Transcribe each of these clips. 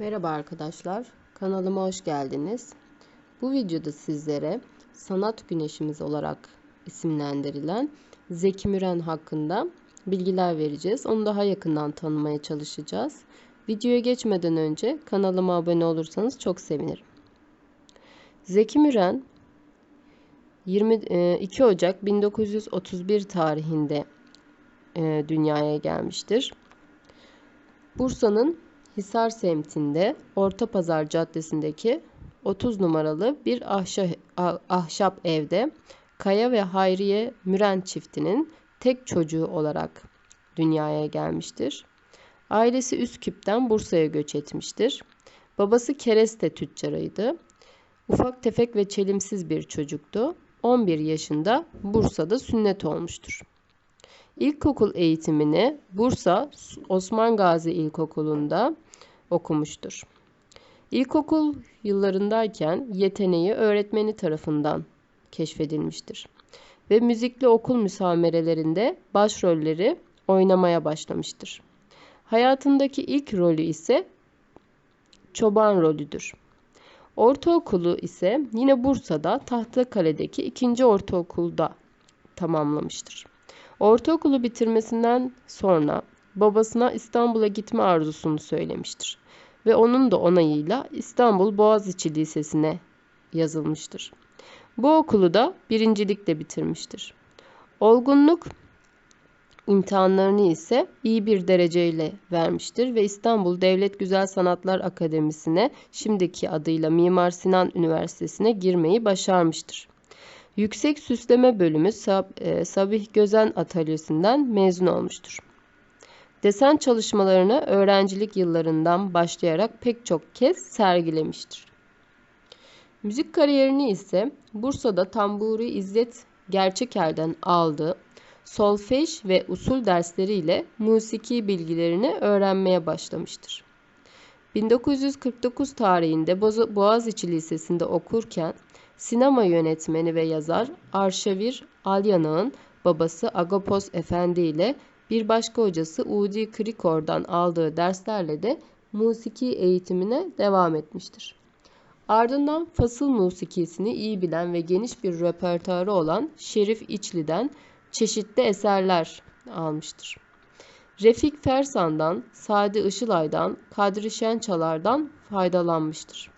Merhaba arkadaşlar, kanalıma hoş geldiniz. Bu videoda sizlere sanat güneşimiz olarak isimlendirilen Zeki Müren hakkında bilgiler vereceğiz. Onu daha yakından tanımaya çalışacağız. Videoya geçmeden önce kanalıma abone olursanız çok sevinirim. Zeki Müren 22 Ocak 1931 tarihinde e, dünyaya gelmiştir. Bursa'nın Hisar semtinde Orta Pazar Caddesi'ndeki 30 numaralı bir ahşap, ahşap evde Kaya ve Hayriye Müren çiftinin tek çocuğu olarak dünyaya gelmiştir. Ailesi Üsküp'ten Bursa'ya göç etmiştir. Babası kereste tüccarıydı. Ufak tefek ve çelimsiz bir çocuktu. 11 yaşında Bursa'da sünnet olmuştur. İlkokul eğitimini Bursa Osman Gazi İlkokulu'nda okumuştur. İlkokul yıllarındayken yeteneği öğretmeni tarafından keşfedilmiştir ve müzikli okul müsamerelerinde başrolleri oynamaya başlamıştır. Hayatındaki ilk rolü ise çoban rolüdür. Ortaokulu ise yine Bursa'da Tahtakale'deki ikinci ortaokulda tamamlamıştır. Ortaokulu bitirmesinden sonra babasına İstanbul'a gitme arzusunu söylemiştir ve onun da onayıyla İstanbul Boğaziçi Lisesi'ne yazılmıştır. Bu okulu da birincilikle bitirmiştir. Olgunluk imtihanlarını ise iyi bir dereceyle vermiştir ve İstanbul Devlet Güzel Sanatlar Akademisi'ne şimdiki adıyla Mimar Sinan Üniversitesi'ne girmeyi başarmıştır. Yüksek Süsleme Bölümü Sab e, Sabih Gözen Atölyesi'nden mezun olmuştur. Desen çalışmalarını öğrencilik yıllarından başlayarak pek çok kez sergilemiştir. Müzik kariyerini ise Bursa'da Tamburi İzzet Gerçeker'den aldığı solfej ve usul dersleriyle musiki bilgilerini öğrenmeye başlamıştır. 1949 tarihinde Boğaziçi Lisesi'nde okurken Sinema yönetmeni ve yazar Arşavir Alyanağ'ın babası Agapos Efendi ile bir başka hocası Udi Krikor'dan aldığı derslerle de musiki eğitimine devam etmiştir. Ardından fasıl musikisini iyi bilen ve geniş bir repertuarı olan Şerif İçli'den çeşitli eserler almıştır. Refik Fersan'dan, Sadi Işılay'dan, Kadri Şençalar'dan faydalanmıştır.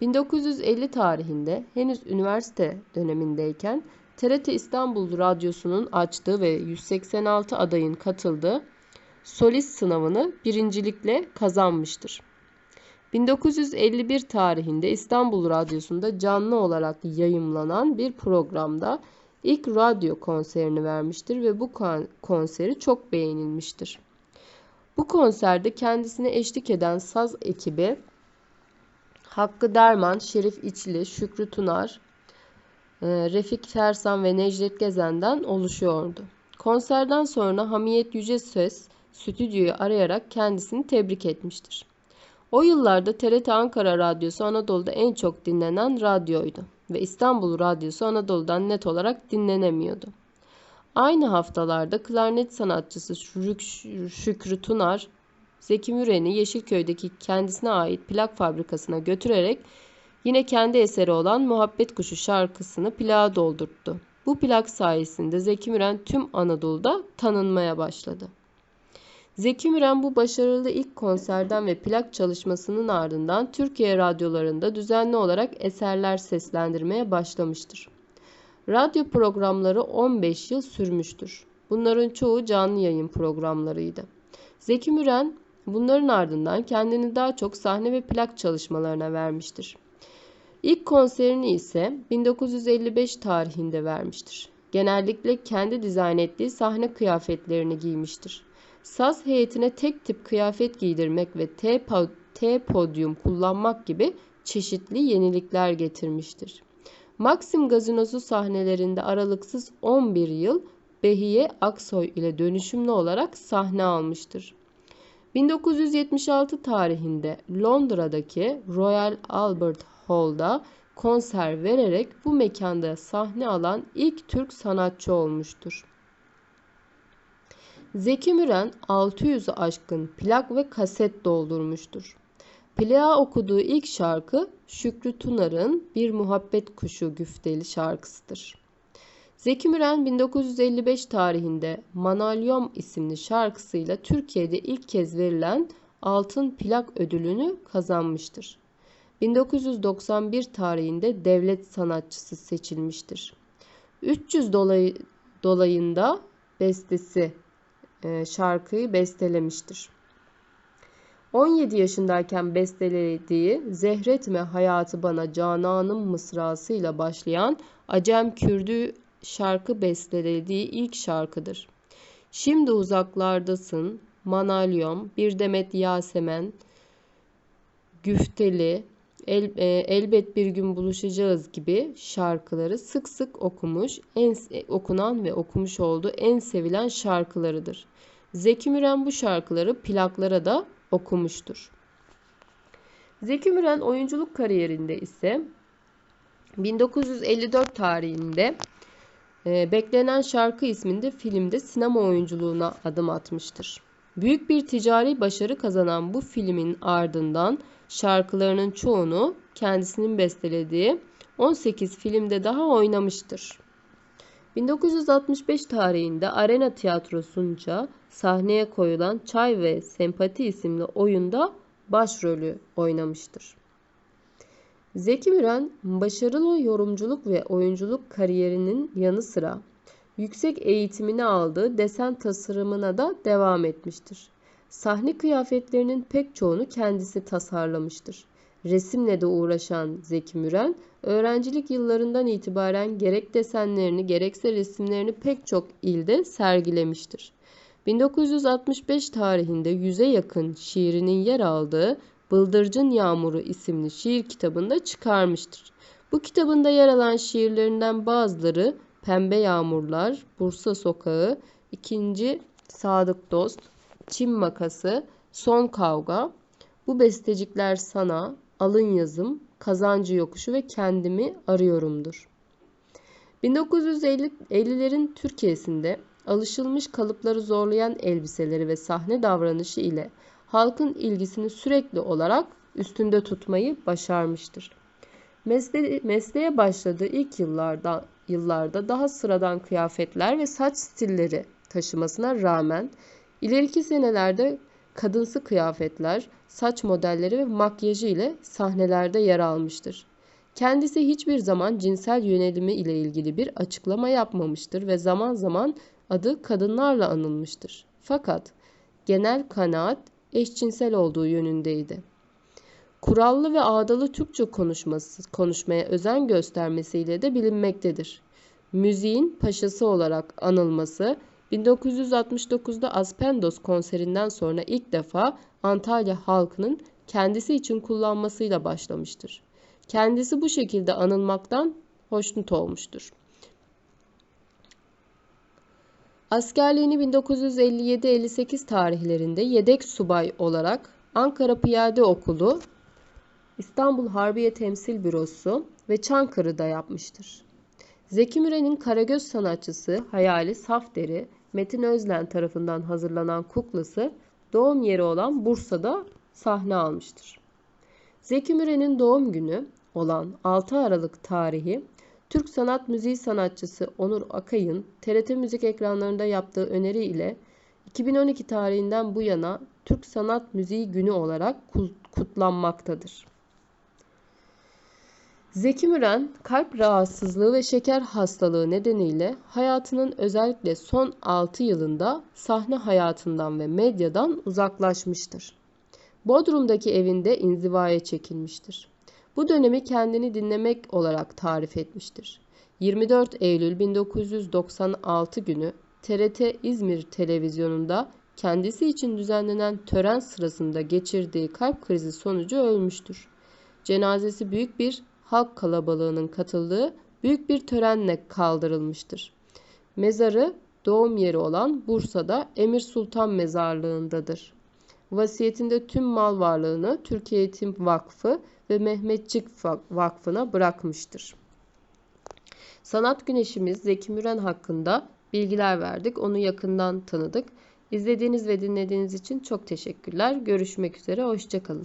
1950 tarihinde henüz üniversite dönemindeyken TRT İstanbul Radyosu'nun açtığı ve 186 adayın katıldığı solist sınavını birincilikle kazanmıştır. 1951 tarihinde İstanbul Radyosu'nda canlı olarak yayımlanan bir programda ilk radyo konserini vermiştir ve bu konseri çok beğenilmiştir. Bu konserde kendisine eşlik eden saz ekibi Hakkı Derman, Şerif İçli, Şükrü Tunar, e, Refik Fersan ve Necdet Gezen'den oluşuyordu. Konserden sonra Hamiyet Yüceses stüdyoyu arayarak kendisini tebrik etmiştir. O yıllarda TRT Ankara Radyosu Anadolu'da en çok dinlenen radyoydu ve İstanbul Radyosu Anadolu'dan net olarak dinlenemiyordu. Aynı haftalarda klarnet sanatçısı Şükrü Tunar Zeki Müren'i Yeşilköy'deki kendisine ait plak fabrikasına götürerek yine kendi eseri olan Muhabbet Kuşu şarkısını plağa doldurttu. Bu plak sayesinde Zeki Müren tüm Anadolu'da tanınmaya başladı. Zeki Müren bu başarılı ilk konserden ve plak çalışmasının ardından Türkiye radyolarında düzenli olarak eserler seslendirmeye başlamıştır. Radyo programları 15 yıl sürmüştür. Bunların çoğu canlı yayın programlarıydı. Zeki Müren Bunların ardından kendini daha çok sahne ve plak çalışmalarına vermiştir. İlk konserini ise 1955 tarihinde vermiştir. Genellikle kendi dizayn ettiği sahne kıyafetlerini giymiştir. Saz heyetine tek tip kıyafet giydirmek ve T podyum kullanmak gibi çeşitli yenilikler getirmiştir. Maxim gazinosu sahnelerinde aralıksız 11 yıl Behiye Aksoy ile dönüşümlü olarak sahne almıştır. 1976 tarihinde Londra'daki Royal Albert Hall'da konser vererek bu mekanda sahne alan ilk Türk sanatçı olmuştur. Zeki Müren 600'ü aşkın plak ve kaset doldurmuştur. Plea okuduğu ilk şarkı Şükrü Tunar'ın Bir Muhabbet Kuşu güfteli şarkısıdır. Zeki Müren 1955 tarihinde Manalyom isimli şarkısıyla Türkiye'de ilk kez verilen Altın Plak ödülünü kazanmıştır. 1991 tarihinde devlet sanatçısı seçilmiştir. 300 dolayı, dolayında bestesi e, şarkıyı bestelemiştir. 17 yaşındayken bestelediği Zehretme Hayatı Bana Cananım mısrasıyla başlayan Acem Kürdü şarkı bestelediği ilk şarkıdır. Şimdi uzaklardasın, Manalyom, Bir Demet Yasemen, Güfteli, El, e, Elbet Bir Gün Buluşacağız gibi şarkıları sık sık okumuş, en okunan ve okumuş olduğu en sevilen şarkılarıdır. Zeki Müren bu şarkıları plaklara da okumuştur. Zeki Müren oyunculuk kariyerinde ise 1954 tarihinde e, Beklenen Şarkı isminde filmde sinema oyunculuğuna adım atmıştır. Büyük bir ticari başarı kazanan bu filmin ardından şarkılarının çoğunu kendisinin bestelediği 18 filmde daha oynamıştır. 1965 tarihinde Arena Tiyatrosu'nca sahneye koyulan Çay ve Sempati isimli oyunda başrolü oynamıştır. Zeki Müren başarılı yorumculuk ve oyunculuk kariyerinin yanı sıra yüksek eğitimini aldığı desen tasarımına da devam etmiştir. Sahne kıyafetlerinin pek çoğunu kendisi tasarlamıştır. Resimle de uğraşan Zeki Müren, öğrencilik yıllarından itibaren gerek desenlerini gerekse resimlerini pek çok ilde sergilemiştir. 1965 tarihinde yüze yakın şiirinin yer aldığı Bıldırcın Yağmuru isimli şiir kitabında çıkarmıştır. Bu kitabında yer alan şiirlerinden bazıları Pembe Yağmurlar, Bursa Sokağı, İkinci Sadık Dost, Çim Makası, Son Kavga, Bu Bestecikler Sana, Alın Yazım, Kazancı Yokuşu ve Kendimi Arıyorumdur. 1950'lerin Türkiye'sinde alışılmış kalıpları zorlayan elbiseleri ve sahne davranışı ile halkın ilgisini sürekli olarak üstünde tutmayı başarmıştır. Mesle mesleğe başladığı ilk yıllarda, yıllarda daha sıradan kıyafetler ve saç stilleri taşımasına rağmen ileriki senelerde kadınsı kıyafetler, saç modelleri ve makyajı ile sahnelerde yer almıştır. Kendisi hiçbir zaman cinsel yönelimi ile ilgili bir açıklama yapmamıştır ve zaman zaman adı kadınlarla anılmıştır. Fakat genel kanaat eşcinsel olduğu yönündeydi. Kurallı ve ağdalı Türkçe konuşması, konuşmaya özen göstermesiyle de bilinmektedir. Müziğin paşası olarak anılması 1969'da Aspendos konserinden sonra ilk defa Antalya halkının kendisi için kullanmasıyla başlamıştır. Kendisi bu şekilde anılmaktan hoşnut olmuştur. Askerliğini 1957-58 tarihlerinde yedek subay olarak Ankara Piyade Okulu, İstanbul Harbiye Temsil Bürosu ve Çankırı'da yapmıştır. Zeki Müren'in Karagöz sanatçısı hayali Safderi, Metin Özlen tarafından hazırlanan kuklası doğum yeri olan Bursa'da sahne almıştır. Zeki Müren'in doğum günü olan 6 Aralık tarihi Türk sanat müziği sanatçısı Onur Akay'ın TRT müzik ekranlarında yaptığı öneri ile 2012 tarihinden bu yana Türk Sanat Müziği Günü olarak kutlanmaktadır. Zeki Müren kalp rahatsızlığı ve şeker hastalığı nedeniyle hayatının özellikle son 6 yılında sahne hayatından ve medyadan uzaklaşmıştır. Bodrum'daki evinde inzivaya çekilmiştir. Bu dönemi kendini dinlemek olarak tarif etmiştir. 24 Eylül 1996 günü TRT İzmir televizyonunda kendisi için düzenlenen tören sırasında geçirdiği kalp krizi sonucu ölmüştür. Cenazesi büyük bir halk kalabalığının katıldığı büyük bir törenle kaldırılmıştır. Mezarı doğum yeri olan Bursa'da Emir Sultan Mezarlığı'ndadır. Vasiyetinde tüm mal varlığını Türkiye Eğitim Vakfı ve Mehmetçik Vakfı'na bırakmıştır. Sanat güneşimiz Zeki Müren hakkında bilgiler verdik. Onu yakından tanıdık. İzlediğiniz ve dinlediğiniz için çok teşekkürler. Görüşmek üzere. Hoşçakalın.